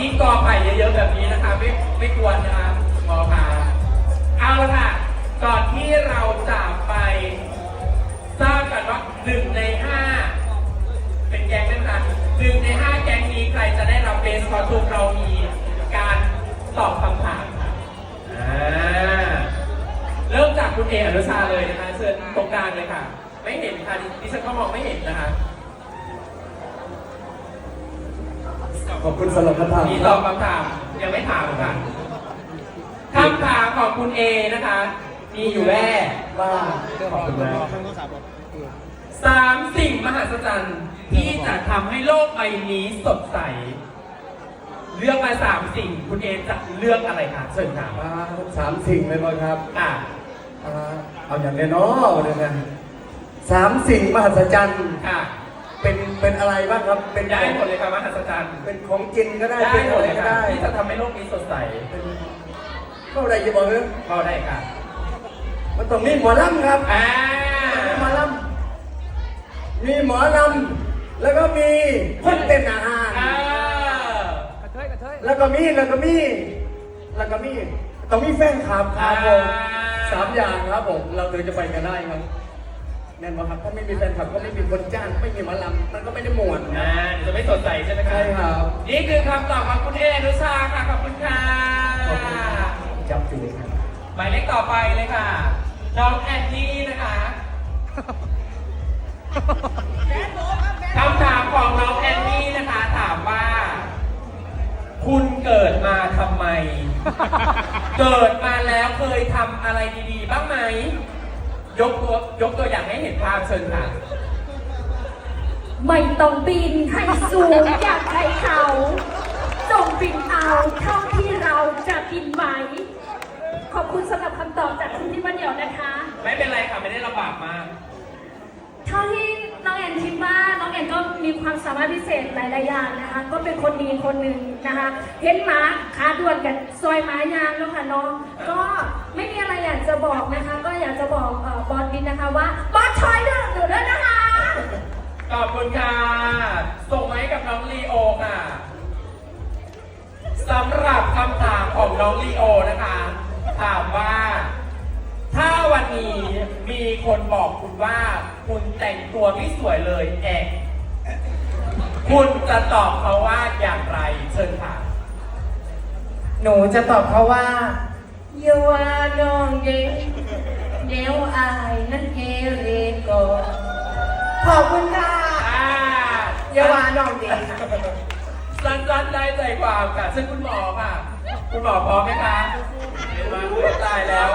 ยิ่งกอไผ่เยอะๆแบบนี้นะคะไม่ไม่ควรนะคะหมอพาเอาละค่ะ ก่อนที่เราจะไปทราบกันว่าหนึ่งในห้าเป็นแก๊งด้วยกันหนึ่งในห้าแก๊งนี้ใครจะได้รับเบสคอทูมเรามีการตอบคำถามค่ะเริ่มจากคุณเออนุชาเลยนะคะ เชิญตรงกลางเลยค่ะ ไม่เห็นค่ะดิดิฉันก็มองไม่เห็นนะคะ ขอบคุณสำหรับคำถามมีตอบคำถามยังไม่ถามค่ะคำถามของคุณเอนะคะ มีอยู่แว่ว่าขอบคุณนะสามสิ่งมหัศจรรย์ที่จะทำให้โลกใบนี้สดใส เลือกมาสามสิ่ง คุณเอจะเลือกอะไรคะเชิญค่ะมาสามสิ่งเลยบ่ครับ อะอ่าเอาอย่างแน่นอนเลยนะสามสิ่งมหัศจรรย์ค่ะ เป็นเป็นอะไรบ้างครับ เป็นได้ของหมดเลยค่ะมหัศจรรย์เป็นของกินก็ได้ได้เป็นหมอะดไรเลยก็ค่ะได้ที่จะทำให้โลกนี้สดใสเป็นก็อะไรจะบอกเลยก็ได้ค่ะมันต้องมีหมอลำครับอ่ามีหมอลำมีหมอลำแล้วก็มีคนเป็นอาหาร อ่า แล้วก็มีแล้วก็มีแล้วก็มีต้องมีแฟนคลับครับผมสามอย่างครับผม เราถึงจะไปกันได้ครับ แน่นอนครับถ้าไม่มีแฟนคลับก็ไม่มีคนจ้างไม่มีหมอลำมันก็ไม่ได้มวนอ่าเดี๋ยวจะไม่สดใสใช่ไหมคะใช่ครับ นี่คือคำตอบของคุณเออนุชาค่ะขอบคุณค่ะ ขอบคุณจับจูครับหมายเลขต่อไปเลยค่ะ น้องแอนนี่นะคะคำถามของน้องแอนนี่นะคะ ถามว่า คุณเกิดมาทำไม เกิดมาแล้วเคยทำอะไรดีๆ บ้างไหม ยกตัวยกตัวอย่างให้เห็นภาพเชิญค่ะ ไม่ต้องบินให้สูงอยากใครเขาจงบินเอาเท่าที่เราจะบินไหวขอบคุณสำหรับคำตอบจากคุณที่มาเดี่ยวนะคะ ไม่เป็นไรค่ะไม่ได้ลำบากมาก เท่าที่น้องแอนคิดว่าน้องแอนก็มีความสามารถพิเศษหลายๆอย่างนะคะ ก็เป็นคนดีคนหนึ่งนะคะ เห็นหมาขาด่วนกับซอยไม้ยางแล้วค่ะน้อง ก็ไม่มีอะไร อบคุณค่ะ ส่งมาให้กับน้องลีโอค่ะสำหรับคำถามของน้องลีโอนะคะ ถามว่า ถ้าวันนี้มีคนบอกคุณว่า คุณแต่งตัวไม่สวยเลยแอกคุณจะตอบเขาว่าอย่างไรเชิญค่ะ หนูจะตอบเขาว่าเยาว่าน้องเด็กเดี๋ยวอายนั่นเกเรก่อนขอบคุณค่ะ เยาว่าน้องเด็กสั้นๆได้ใจความค่ะซึ่งคุณหมอค่ะ คุณหมอพร้อมไหมคะเห็นไหมตายแล้ว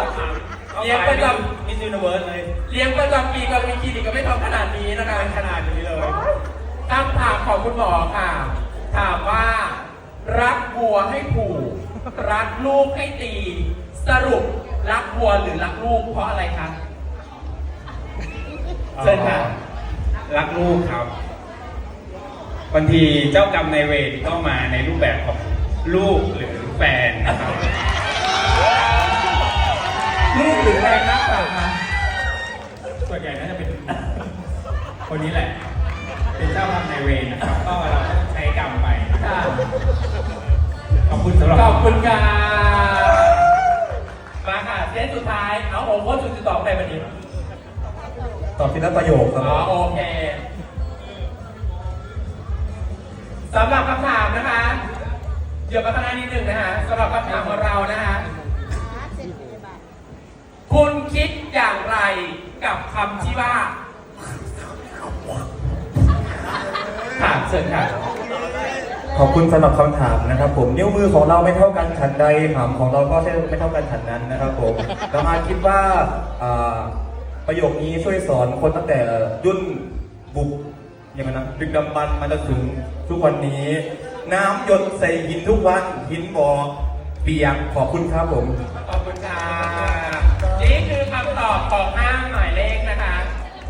เลี้ยงประจำมิสยูนิเวิร์สเลยเลี้ยงประจำปีกรณีคลินิกก็ไม่ทำขนาดนี้นะคะขนาดนี้เลยคำถามของคุณหมอค่ะ ถามว่า รักวัวให้ผูกรักลูกให้ตี สรุปรักวัวหรือรักลูกเพราะอะไรคะเชิญค่ะรักลูกครับก บางทีเจ้ากรรมนายเวรก็มาในรูปแบบของลูกหรือแฟนนะครับลูกหรือแฟนมากกว่าคะส่วนใหญ่น่าจะเป็นคนนี้แหละ เป็นเจ้ากรรมนายเวรนะครับก็เราก็ใช้กรรมไปค่ะขอบคุณสำหรับขอบคุณค่ะมาค่ะเซตสุดท้ายเอาโอ้โหสุดที่ตอบในวันนี้ตอบทีละประโยคครับ อ๋อโอเค สำหรับคำถามนะคะเดี๋ยวมาข้างหน้านิดหนึ่งนะคะสำหรับคำถามของเรานะคะคุณคิดอย่างไรกับคำที่ว่าค่ะเชิญค่ะขอบคุณสำหรับคำถามนะครับ ผมนิ้วมือของเราไม่เท่ากันฉันใดหามของเราก็ใช่ไม่เท่ากันฉันนั้นนะครับผมเราอาจคิดว่าอ่าประโยคนี้ช่วยสอนคนตั้งแต่ยุ่นบุกอย่างนั้นนะดึกดำบรรพ์มาจนถึง ทุกวันนี้ น้ำหยดใส่หินทุกวันหินบ่อเปียกขอบคุณครับผม ขอบคุณค่ะ นี่คือคำตอบของห้าหมายเลขนะคะ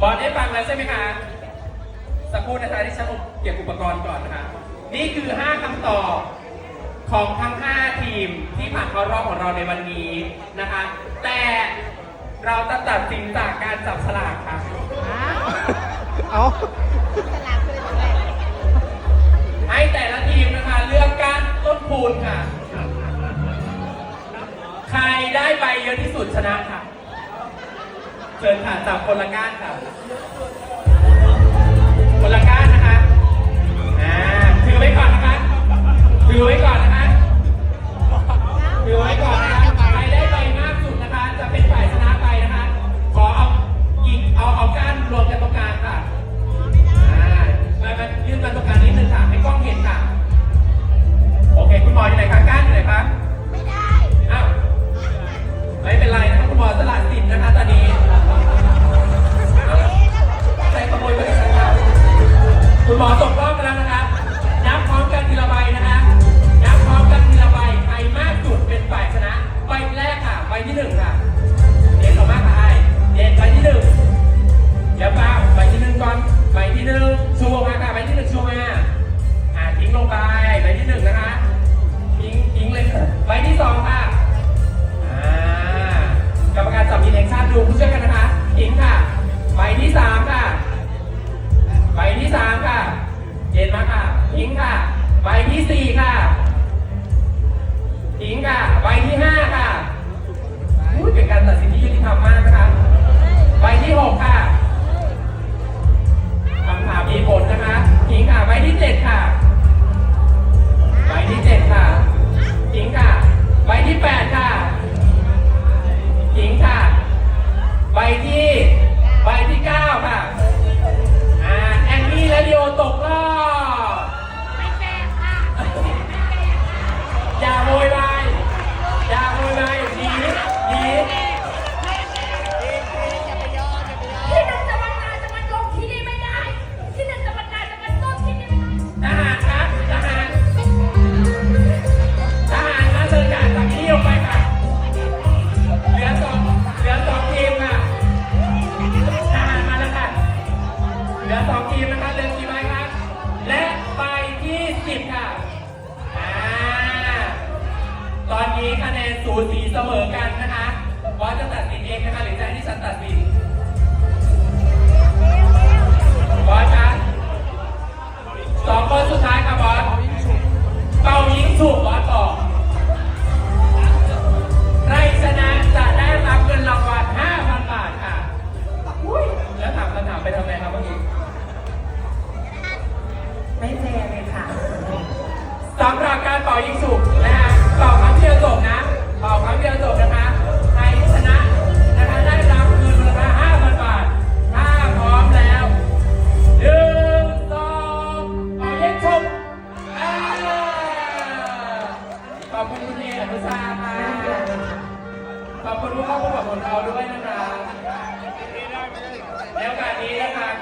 บอลได้ฟังแล้วใช่ไหมคะ สักครู่นะคะที่ฉันเก็บอุปกรณ์ก่อนนะคะ นี่คือ 5คำตอบของทั้ง 5 ทีมที่ผ่านเข้ารอบของเราในวันนี้นะคะ แต่เราจะตัดสินจากการจับฉลากค่ะให้ คูนค่ะ ใครได้ใบเยอะที่สุดชนะค่ะ เชิญค่ะจับคนละก้านค่ะ คนละก้าน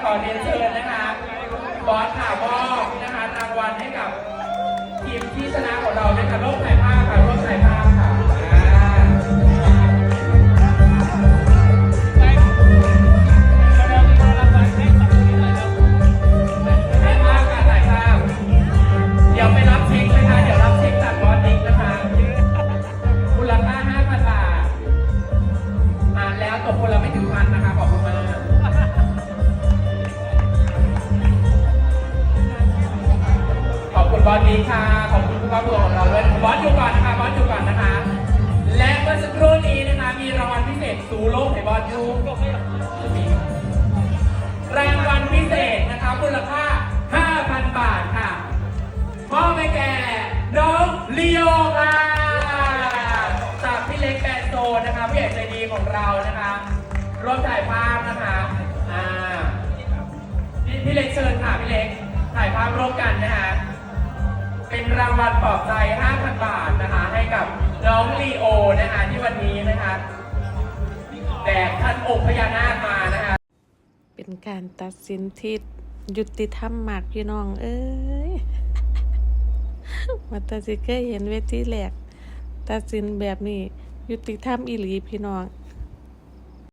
ขอเรียนเชิญนะคะบอสข่าวมอบนะคะรางวัลให้กับทีมที่ชนะของเราในคะร่วมถ่าย ลีโอค่ะจากพี่เล็กแปดโซนนะคะพี่ใหญ่ใจดีของเรานะคะร่วมถ่ายภาพนะคะอ่าพี่พี่เล็กเชิญค่ะพี่เล็กถ่ายภาพร่วมกันนะคะเป็นรางวัลปลอบใจ 5,000 บาทนะคะ ให้กับน้องลีโอนะคะที่วันนี้นะคะแบกท่านองค์พญานาคมานะคะเป็นการตัดสินที่ยุติธรรมมากพี่น้องเอ้ย มาตัดสินเคยเห็นเวทีแหลกตัดสินแบบนี้ ยุติธรรมอีหลีพี่น้อง